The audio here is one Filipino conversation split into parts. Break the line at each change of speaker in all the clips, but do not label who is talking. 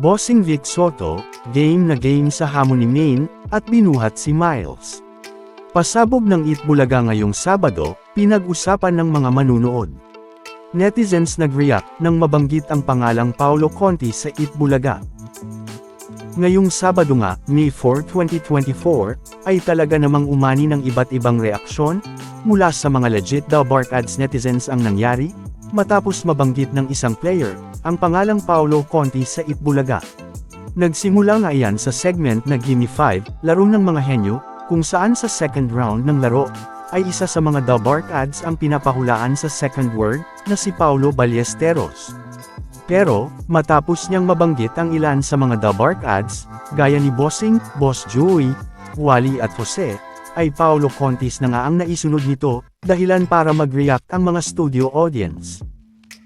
Bossing Vic Soto, game na game sa hamon ni Maine, at binuhat si Miles. Pasabog ng Itbulaga ngayong Sabado, pinag-usapan ng mga manunood. Netizens nag-react nang mabanggit ang pangalang Paulo Conti sa Itbulaga. Ngayong Sabado nga, May 4, 2024, ay talaga namang umani ng iba't ibang reaksyon, mula sa mga legit daw Bark Ads netizens ang nangyari, matapos mabanggit ng isang player, ang pangalang Paulo Conti sa Itbulaga. Nagsimula nga iyan sa segment na Gimme 5, laro ng mga henyo, kung saan sa second round ng laro, ay isa sa mga The Ads ang pinapahulaan sa second word, na si Paulo Ballesteros. Pero, matapos niyang mabanggit ang ilan sa mga The Ads, gaya ni Bossing, Boss Joey, Wally at Jose, ay Paulo Contis na nga ang naisunod nito, dahilan para mag-react ang mga studio audience.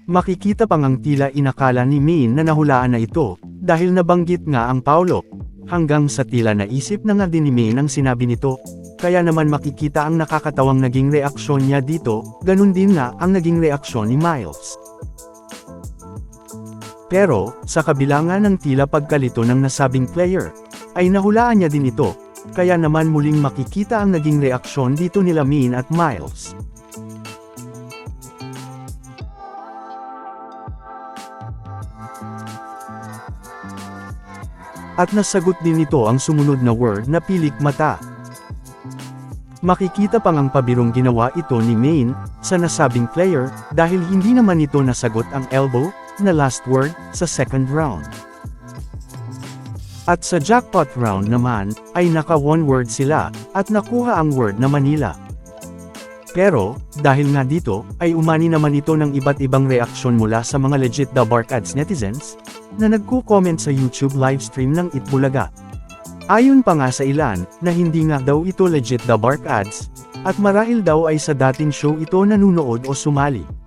Makikita pang ang tila inakala ni Min na nahulaan na ito, dahil nabanggit nga ang Paulo, hanggang sa tila naisip na nga din ni Min ang sinabi nito, kaya naman makikita ang nakakatawang naging reaksyon niya dito, ganun din nga ang naging reaksyon ni Miles. Pero, sa kabila ng tila pagkalito ng nasabing player, ay nahulaan niya din ito, kaya naman muling makikita ang naging reaksyon dito nila Min at Miles. At nasagot din nito ang sumunod na word na pilik mata. Makikita pang ang pabirong ginawa ito ni Main, sa nasabing player, dahil hindi naman ito nasagot ang elbow, na last word, sa second round. At sa jackpot round naman, ay naka one word sila, at nakuha ang word na Manila. Pero, dahil nga dito, ay umani naman ito ng iba't ibang reaksyon mula sa mga legit The Bark Ads netizens, na nagko-comment sa YouTube livestream ng Itbulaga. Ayon pa nga sa ilan, na hindi nga daw ito legit The Bark Ads, at marahil daw ay sa dating show ito nanunood o sumali.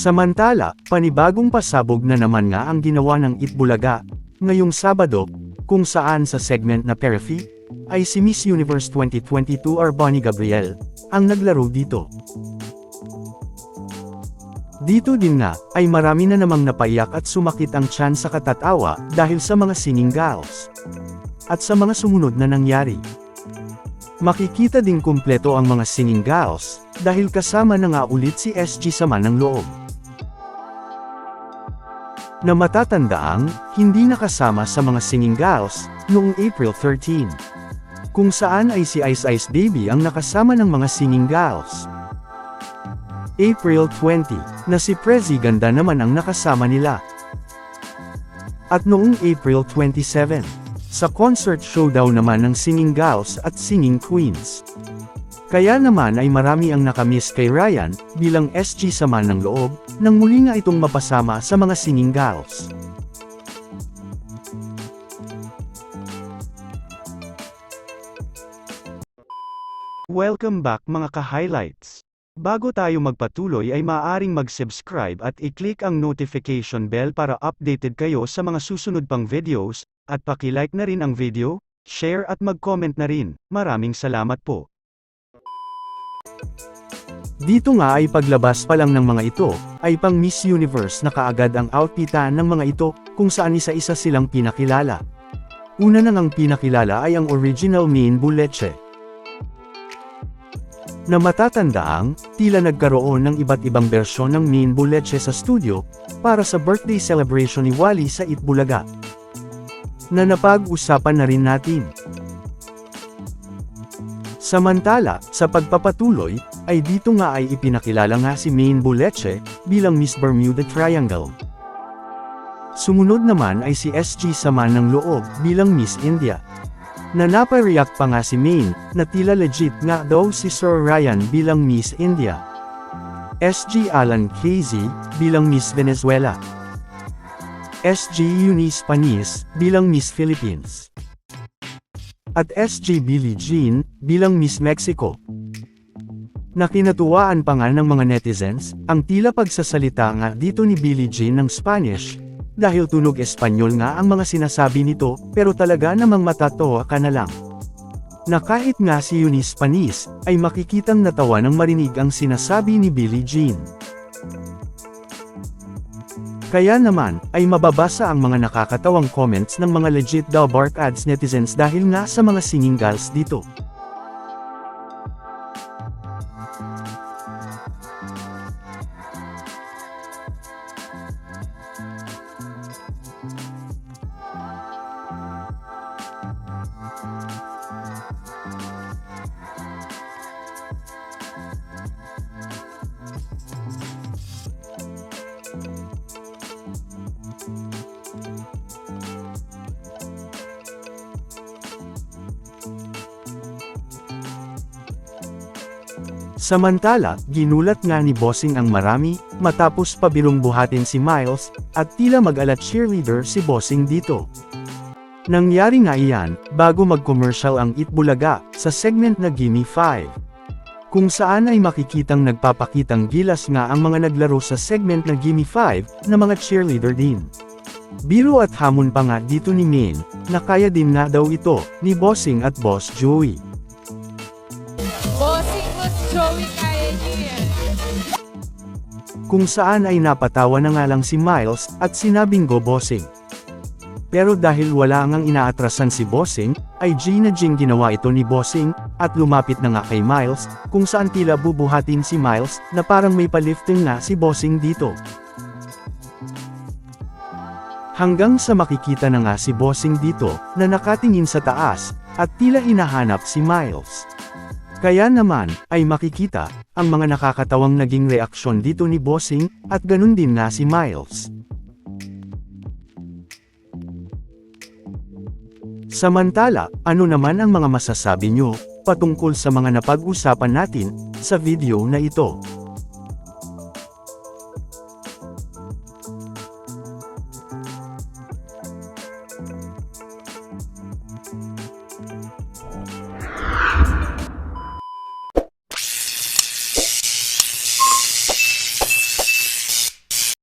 Samantala, panibagong pasabog na naman nga ang ginawa ng Itbulaga, ngayong Sabado, kung saan sa segment na Perfi, ay si Miss Universe 2022 or Bonnie Gabriel, ang naglaro dito. Dito din nga, ay marami na namang napaiyak at sumakit ang tiyan sa katatawa dahil sa mga singing gals. At sa mga sumunod na nangyari. Makikita din kumpleto ang mga singing gals, dahil kasama na nga ulit si SG Sama ng loob. Na matatandaang, hindi nakasama sa mga singing gals, noong April 13. Kung saan ay si Ice Ice Baby ang nakasama ng mga singing gals. April 20, na si Prezi Ganda naman ang nakasama nila. At noong April 27, sa concert showdown naman ng Singing Gals at Singing Queens. Kaya naman ay marami ang nakamiss kay Ryan, bilang SG sama ng loob, nang muli nga itong mapasama sa mga Singing Gals. Welcome back mga ka-highlights. Bago tayo magpatuloy ay maaaring mag-subscribe at i-click ang notification bell para updated kayo sa mga susunod pang videos, at paki-like na rin ang video, share at mag-comment na rin. Maraming salamat po. Dito nga ay paglabas pa lang ng mga ito, ay pang Miss Universe na kaagad ang outfitan ng mga ito, kung saan isa-isa silang pinakilala. Una nang ang pinakilala ay ang original main buleche. Na matatandaang, tila nagkaroon ng iba't ibang bersyon ng main buleche sa studio, para sa birthday celebration ni Wally sa Itbulaga. Na napag-usapan na rin natin. Samantala, sa pagpapatuloy, ay dito nga ay ipinakilala nga si Maine Boleche, bilang Miss Bermuda Triangle. Sumunod naman ay si SG Saman ng Loob, bilang Miss India. Na napareact pa nga si Maine, na tila legit nga daw si Sir Ryan bilang Miss India. SG Alan Casey, bilang Miss Venezuela. SG Eunice Panis, bilang Miss Philippines. At SG Billie Jean, bilang Miss Mexico. Nakinatuwaan pa nga ng mga netizens, ang tila pagsasalita nga dito ni Billie Jean ng Spanish, dahil tunog Espanyol nga ang mga sinasabi nito, pero talaga namang matatawa ka na lang. Na kahit nga si Eunice Panis, ay makikitang natawa nang marinig ang sinasabi ni Billie Jean. Kaya naman, ay mababasa ang mga nakakatawang comments ng mga legit daw bark ads netizens dahil nga sa mga singing girls dito. Samantala, ginulat nga ni Bossing ang marami, matapos pabirong buhatin si Miles, at tila mag-alat cheerleader si Bossing dito. Nangyari nga iyan, bago mag-commercial ang Itbulaga, sa segment na Gimme 5. Kung saan ay makikitang nagpapakitang gilas nga ang mga naglaro sa segment na Gimme 5, na mga cheerleader din. Biro at hamon pa nga dito ni Maine, na kaya din nga daw ito, ni Bossing at Boss Joey. Kung saan ay napatawa na nga lang si Miles, at sinabing go bossing. Pero dahil wala ngang inaatrasan si Bossing, ay G na Jing ginawa ito ni Bossing, at lumapit na nga kay Miles, kung saan tila bubuhatin si Miles, na parang may palifting na si Bossing dito. Hanggang sa makikita na nga si Bossing dito, na nakatingin sa taas, at tila hinahanap si Miles. Kaya naman, ay makikita, ang mga nakakatawang naging reaksyon dito ni Bossing, at ganun din nga si Miles. Samantala, ano naman ang mga masasabi nyo, patungkol sa mga napag-usapan natin, sa video na ito?